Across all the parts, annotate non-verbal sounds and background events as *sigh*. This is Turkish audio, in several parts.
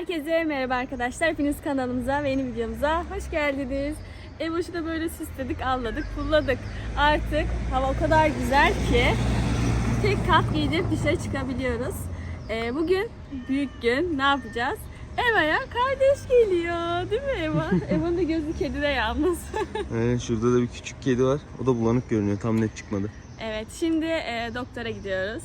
Herkese merhaba arkadaşlar. Hepiniz kanalımıza ve yeni videomuza hoş geldiniz. Evoş'u da böyle süsledik, alladık, pulladık. Artık hava o kadar güzel ki tek kat giydirip dışarı çıkabiliyoruz. Ee, bugün büyük gün. Ne yapacağız? Eva'ya kardeş geliyor. Değil mi Eva? *laughs* Eva'nın da gözü kedide yalnız. *laughs* Aynen şurada da bir küçük kedi var. O da bulanık görünüyor. Tam net çıkmadı. Evet, şimdi e, doktora gidiyoruz.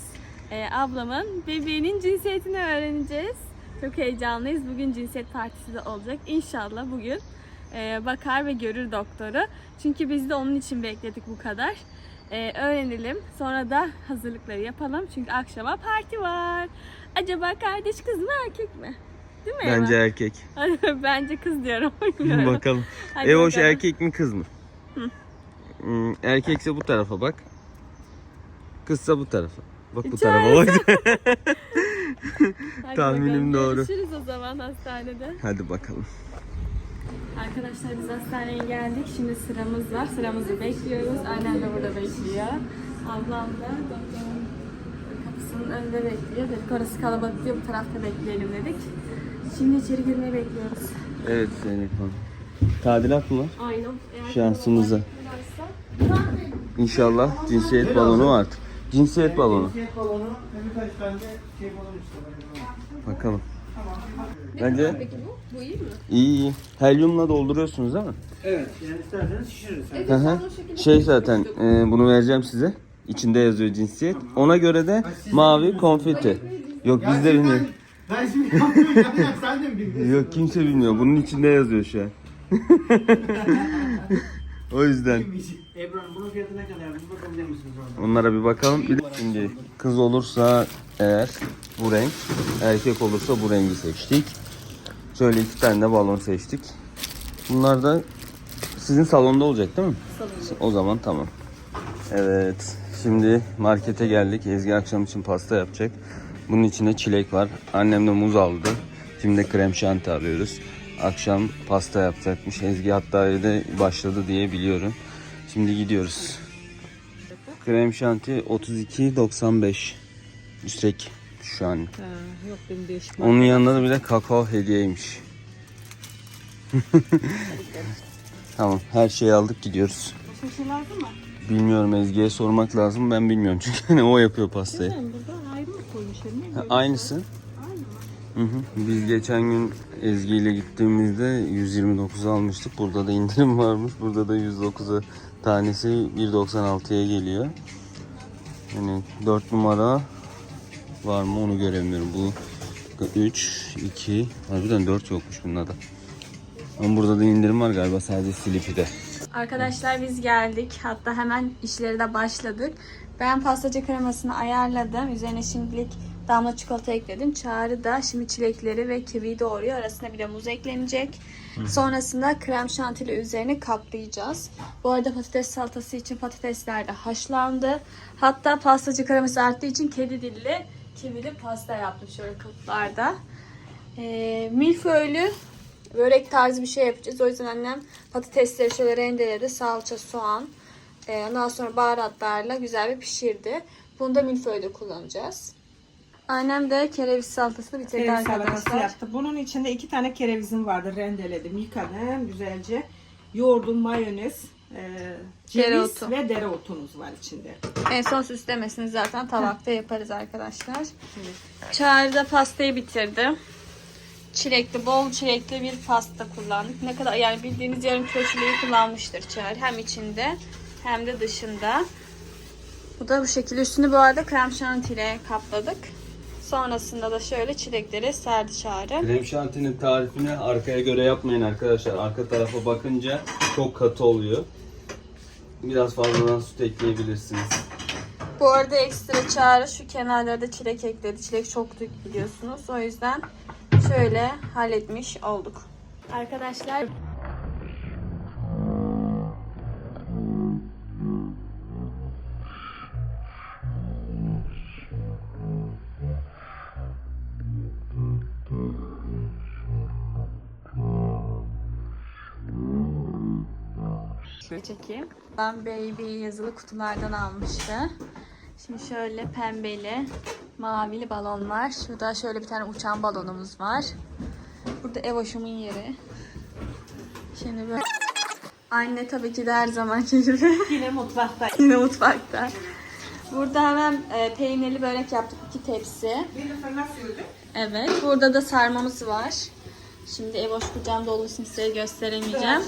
E, ablamın bebeğinin cinsiyetini öğreneceğiz. Çok heyecanlıyız. Bugün cinsiyet partisi de olacak. İnşallah bugün e, bakar ve görür doktoru. Çünkü biz de onun için bekledik bu kadar. E, öğrenelim. Sonra da hazırlıkları yapalım. Çünkü akşama parti var. Acaba kardeş kız mı erkek mi? Değil mi Eva? Bence erkek. *laughs* Bence kız diyorum. *laughs* Bakalım. Hadi Evoş bakalım. erkek mi kız mı? Hmm, erkekse bu tarafa bak. Kızsa bu tarafa. Bak bu tarafa bak. *laughs* Hadi Tahminim bakalım. doğru. Görüşürüz o zaman hastanede. Hadi bakalım. Arkadaşlar biz hastaneye geldik. Şimdi sıramız var. Sıramızı bekliyoruz. Annem de burada bekliyor. Ablam da doktorun kapısının önünde bekliyor. Dedik orası kalabalık diyor. Bu tarafta bekleyelim dedik. Şimdi içeri girmeyi bekliyoruz. Evet Zeynep Hanım. Tadilat mı var? Aynen. Eğer Şansımıza. İnşallah cinsiyet balonu var artık. Cinsiyet balonu. Cinsiyet balonu, Ümit bence şey balonu işte. Bakalım. Bence Peki bu? Bu iyi mi? iyi iyi. Helyumla dolduruyorsunuz değil mi? Evet, yani isterseniz şişiririz. Yani. Hı hı. Şey zaten e, bunu vereceğim size. İçinde yazıyor cinsiyet. Ona göre de mavi konfeti. Yok biz de bilmiyoruz. Ben şimdi yapmıyorum, yapacağım, sen de mi bilmiyorsun? Yok kimse bilmiyor. Bunun içinde yazıyor şu an. *laughs* o yüzden. Ebru bunun fiyatı ne kadar? Bir bakabilir misiniz orada? Onlara bir bakalım. Bir de Şimdi kız olursa eğer bu renk, erkek olursa bu rengi seçtik. Şöyle iki tane de balon seçtik. Bunlar da sizin salonda olacak değil mi? Salonda. O zaman tamam. Evet. Şimdi markete geldik. Ezgi akşam için pasta yapacak. Bunun içinde çilek var. Annem de muz aldı. Şimdi de krem şanti arıyoruz. Akşam pasta yapacakmış. Ezgi hatta evde başladı diye biliyorum. Şimdi gidiyoruz. Krem şanti 32.95. Üstek şu an. yok benim değişik. Onun yanında da bir de kakao hediyeymiş. *laughs* tamam her şeyi aldık gidiyoruz. Başka şey lazım mı? Bilmiyorum Ezgi'ye sormak lazım. Ben bilmiyorum çünkü hani *laughs* o yapıyor pastayı. Burada ayrı mı koymuş eline? Ha, Aynısı. Biz geçen gün Ezgi ile gittiğimizde 129 almıştık. Burada da indirim *laughs* varmış. Burada da 109'a tanesi 1.96'ya geliyor. Yani 4 numara var mı onu göremiyorum. Bu 3, 2, harbiden 4 yokmuş bunda da. Ama burada da indirim var galiba sadece Slippy'de. Arkadaşlar biz geldik. Hatta hemen işleri de başladık. Ben pastacı kremasını ayarladım. Üzerine şimdilik damla çikolata ekledim. Çağrı da şimdi çilekleri ve kiviyi doğruyor. Arasına bir de muz eklenecek. Sonrasında krem şantili üzerine kaplayacağız. Bu arada patates salatası için patatesler de haşlandı. Hatta pastacı kreması arttığı için kedi dilli kivili pasta yaptım şöyle kaplarda. Ee, milföylü börek tarzı bir şey yapacağız. O yüzden annem patatesleri şöyle rendeledi. Salça, soğan. Ee, ondan sonra baharatlarla güzel bir pişirdi. Bunu da milföyde kullanacağız. Annem de kereviz salatasını bitirdi Kereviz salatası arkadaşlar. yaptı. Bunun içinde iki tane kerevizim vardı. Rendeledim, yıkadım güzelce. Yoğurdum, mayonez, e, ceviz Dereotu. ve dereotumuz var içinde. En son süslemesini zaten tabakta yaparız arkadaşlar. Çağrı da pastayı bitirdi. Çilekli, bol çilekli bir pasta kullandık. Ne kadar yani bildiğiniz yarım kilo çileği kullanmıştır Çağrı. Hem içinde hem de dışında. Bu da bu şekilde. Üstünü bu arada krem şantiyle kapladık. Sonrasında da şöyle çilekleri serdi Çağrı. Krem şantinin tarifini arkaya göre yapmayın arkadaşlar. Arka tarafa bakınca çok katı oluyor. Biraz fazladan süt ekleyebilirsiniz. Bu arada ekstra çağrı şu kenarlarda çilek ekledi. Çilek çok dük biliyorsunuz. O yüzden şöyle halletmiş olduk. Arkadaşlar çekeyim. Ben Baby yazılı kutulardan almıştı. Şimdi şöyle pembeli, mavili balonlar. Şurada şöyle bir tane uçan balonumuz var. Burada ev hoşumun yeri. Şimdi böyle. Anne tabii ki de her zamanki gibi. *laughs* Yine mutfakta. Yine mutfakta. Burada hemen e, peynirli börek yaptık iki tepsi. Bir de fırına sürdük. Evet. Burada da sarmamız var. Şimdi ev hoş kucağımda olduğu için size gösteremeyeceğim.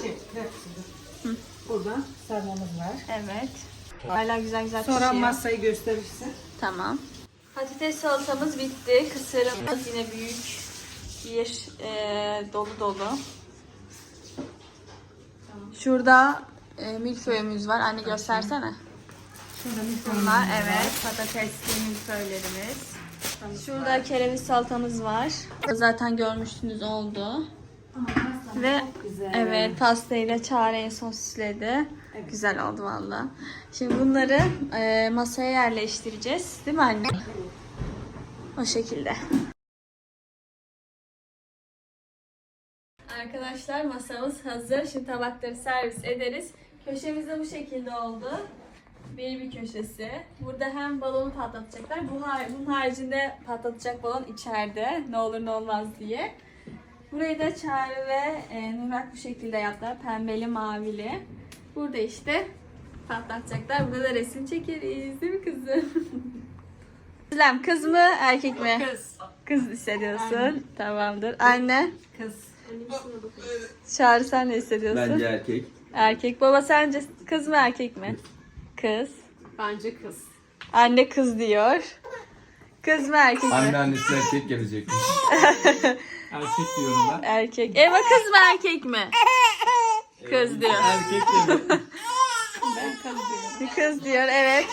Şey, evet, Burada sarmamız var. Evet. Hala güzel güzel Sonra pişiyor. masayı gösterirsin. Tamam. Patates salatamız bitti. Kısırımız yine büyük bir e, dolu dolu. Şurada e, milföyümüz var. Anne göstersene. Bunlar evet patatesli milföylerimiz. Şurada kereviz salatamız var. Zaten görmüşsünüz oldu. Ve Güzel. evet pastayla çareyi sosledi. Güzel oldu valla. Şimdi bunları e, masaya yerleştireceğiz. Değil mi anne? O şekilde. Arkadaşlar masamız hazır. Şimdi tabakları servis ederiz. Köşemiz de bu şekilde oldu. Bir köşesi. Burada hem balonu patlatacaklar. Bunun haricinde patlatacak balon içeride. Ne olur ne olmaz diye. Burayı da Çağrı ve e, Nurak bu şekilde yaptılar. Pembeli, mavili. Burada işte patlatacaklar. Burada da resim çekeriz. Değil mi kızım? *laughs* Özlem kız mı erkek mi? Kız. Kız hissediyorsun. Tamamdır. Anne. Kız. Çağrı sen ne hissediyorsun? erkek. Erkek. Baba sence kız mı erkek mi? Kız. Bence kız. Anne kız diyor. Kız mı erkek mi? Anneannesi erkek gelecekmiş. *laughs* erkek diyorum ben. Erkek. Eva kız mı erkek mi? Kız diyor. Erkek dedi. Kız diyor evet.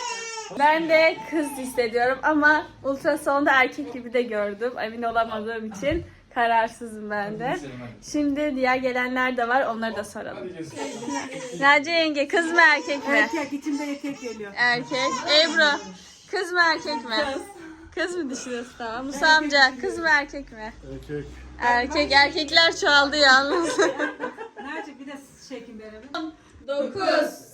Ben de kız hissediyorum ama ultrasonda erkek gibi de gördüm. Emin olamadığım için kararsızım ben de. Şimdi diğer gelenler de var onları da soralım. Naciye yenge kız mı erkek mi? Erkek içinde erkek geliyor. Erkek. Ebru kız mı erkek mi? Kız mı düşünüyorsun tamam. Musa amca kız mı erkek mi? Erkek. Erkek. Erkekler çoğaldı yalnız. *laughs* Naci bir de şekim verelim. 9,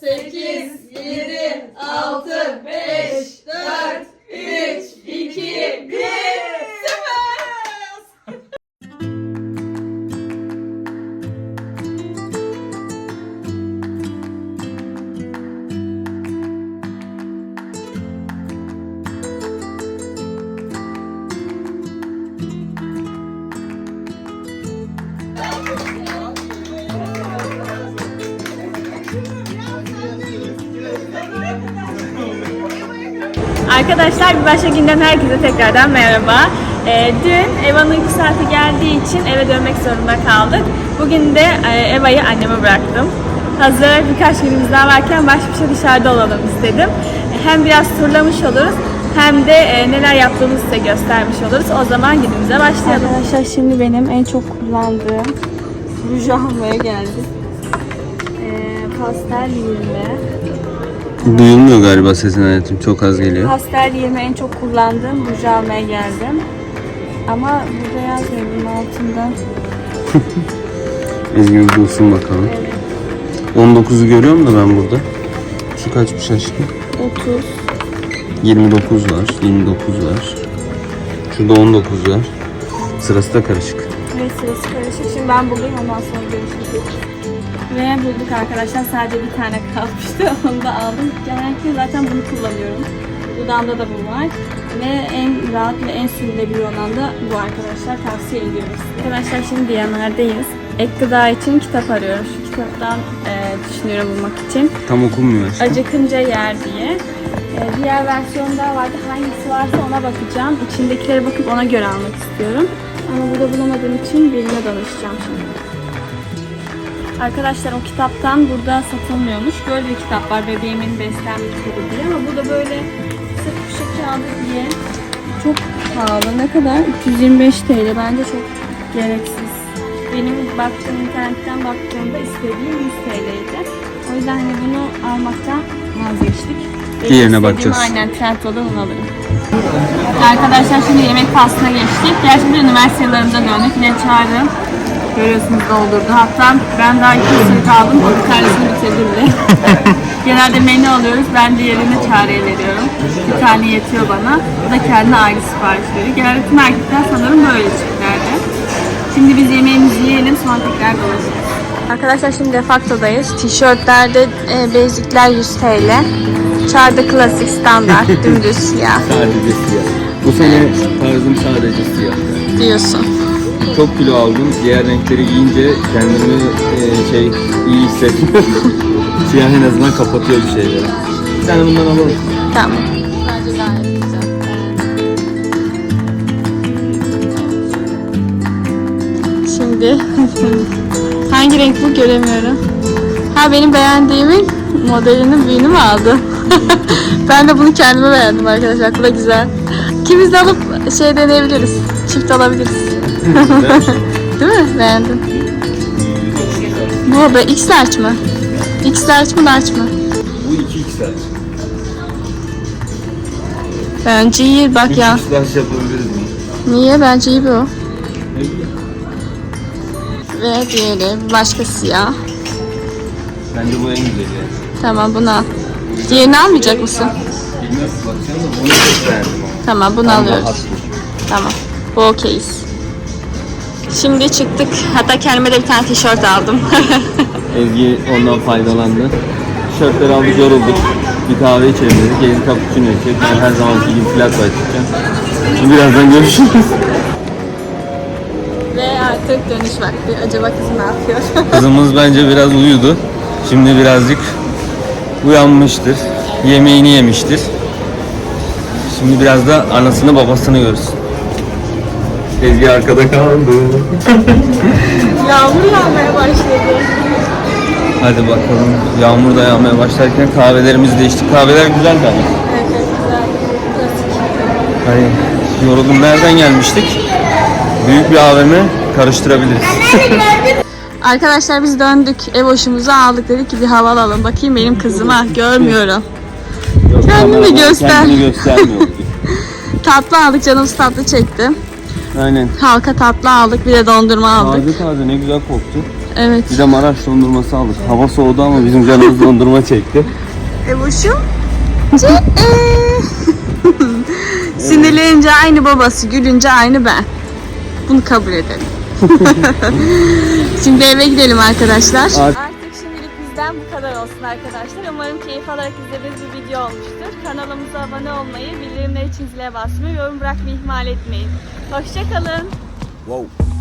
8, 7, 6, 5, 4, 3, 2, 1, 0. Arkadaşlar bir başka günden herkese tekrardan merhaba. Ee, dün Eva'nın uyku saati geldiği için eve dönmek zorunda kaldık. Bugün de e, Eva'yı anneme bıraktım. Hazır birkaç günümüz daha varken baş başa dışarıda olalım istedim. Hem biraz turlamış oluruz hem de e, neler yaptığımızı size göstermiş oluruz. O zaman günümüze başlayalım. Arkadaşlar şimdi benim en çok kullandığım ruj almaya geldim. Ee, pastel 20. Duyulmuyor galiba sesin hayatım. Çok az geliyor. Pastel 20 en çok kullandığım ruj almaya geldim. Ama burada yazmıyor bunun altında. *laughs* Ezgi bir bulsun bakalım. Evet. 19'u görüyorum da ben burada. Şu kaçmış aşkım? 30. 29 var. 29 var. Şurada 19 var. Sırası da karışık. Ve sırası karışık. Şimdi ben bulayım ondan sonra görüşürüz. Ve bulduk arkadaşlar. Sadece bir tane kalmıştı. *laughs* Onu da aldım. Genellikle zaten bunu kullanıyorum. Dudağımda da bu var. Ve en rahat ve en sürülebilir olan da bu arkadaşlar. Tavsiye ediyoruz. Arkadaşlar şimdi Diyanar'dayız. Ek gıda için kitap arıyorum. Şu kitaptan e, düşünüyorum bulmak için. Tam okunmuyor aşkım. Acıkınca yer diye. Ee, diğer versiyon daha vardı. Hangisi varsa ona bakacağım. İçindekilere bakıp ona göre almak istiyorum. Ama burada bulamadığım için birine danışacağım şimdi. Arkadaşlar o kitaptan burada satılmıyormuş. Böyle bir kitap var bebeğimin beslenme kitabı diye ama bu da böyle sırf kuşa kağıdı diye çok pahalı. Ne kadar? 325 TL. Bence çok gereksiz. Benim baktığım internetten baktığımda istediğim 100 TL'ydi. O yüzden hani bunu almaktan vazgeçtik. Benim Diğerine bakacağız. Aynen Trendyol'dan onu alırım. Arkadaşlar şimdi yemek faslına geçtik. Gerçekten üniversite yıllarımda döndük. Yine çağrı görüyorsunuz doldurdu. Hatta ben daha iki ısırık aldım. O bir tanesini bitirdim bile. *laughs* Genelde menü alıyoruz. Ben diğerini çağrıya veriyorum. Bir tane yetiyor bana. O da kendine ayrı sipariş veriyor. Genelde tüm erkekler sanırım böyle çiftlerdi. Şimdi biz yemeğimizi yiyelim sonra tekrar dolaşırız. Arkadaşlar şimdi Defacto'dayız. Tişörtlerde e, basicler 100 TL. Çağrıda klasik standart *laughs* dümdüz siyah Sadece siyah. Bu sene tarzım sadece siyah. diyorsun. Çok kilo aldım. Diğer renkleri giyince kendimi e, şey iyi hissetmiyorum. *laughs* siyah en azından kapatıyor bir şeyleri. Bir tane bundan alalım. Tamam. Bence gayet güzel. Şimdi *laughs* hangi renk bu göremiyorum. Ha benim beğendiğimin modelinin büyüğünü mü aldı? *laughs* ben de bunu kendime beğendim arkadaşlar. Bu da güzel. İkimiz de alıp şey deneyebiliriz. Çift alabiliriz. Değil mi? Beğendim. Bu be X large mı? X large mı large mı? Bu 2x large. Bence iyi bak ya. 3x large yapabiliriz mi? Niye? Bence iyi bu. Ne. Ve diğeri başka siyah. Bence bu en güzeli yani. Tamam bunu al. Diğerini almayacak mısın? Bilmem bakacağım da bunu çok beğendim ama. Tamam bunu Tam da alıyoruz. Tamam. Bu okeyiz. Şimdi çıktık. Hatta kendime de bir tane tişört aldım. *laughs* Ezgi ondan faydalandı. Tişörtleri aldık yorulduk. Bir kahve içelim dedik. Ezgi cappuccino içecek. Ben her zamanki gibi flat. Şimdi birazdan görüşürüz. Ve artık dönüş vakti. Acaba kız ne yapıyor? *laughs* Kızımız bence biraz uyudu. Şimdi birazcık uyanmıştır. Yemeğini yemiştir. Şimdi biraz da anasını babasını görsün. Ezgi arkada kaldı. *laughs* Yağmur yağmaya başladı. Hadi bakalım. Yağmur da yağmaya başlarken kahvelerimizi de içtik. Kahveler güzel ama. Evet, güzel. Hani yoruldum. Nereden gelmiştik? Büyük bir AVM karıştırabiliriz. *laughs* Arkadaşlar biz döndük. Ev hoşumuzu aldık. Dedik ki bir hava alalım. Bakayım benim kızıma. Görmüyorum. Yok, Kendini kameraman göster. Kendini göstermiyor. *laughs* Tatlı aldık. Canımız tatlı çekti. Aynen. Halka tatlı aldık. Bir de dondurma aldık. Taze taze ne güzel koktu. Evet. Bir de Maraş dondurması aldık. Hava soğudu ama bizim canımız dondurma çekti. Ebuşum. *laughs* Sinirlenince aynı babası, gülünce aynı ben. Bunu kabul edelim. *laughs* *laughs* Şimdi eve gidelim arkadaşlar. Şimdilik bizden bu kadar olsun arkadaşlar. Umarım keyif alarak izlediğiniz bir video olmuştur. Kanalımıza abone olmayı, bildirimler için zile basmayı, yorum bırakmayı ihmal etmeyin. Hoşçakalın. Wow.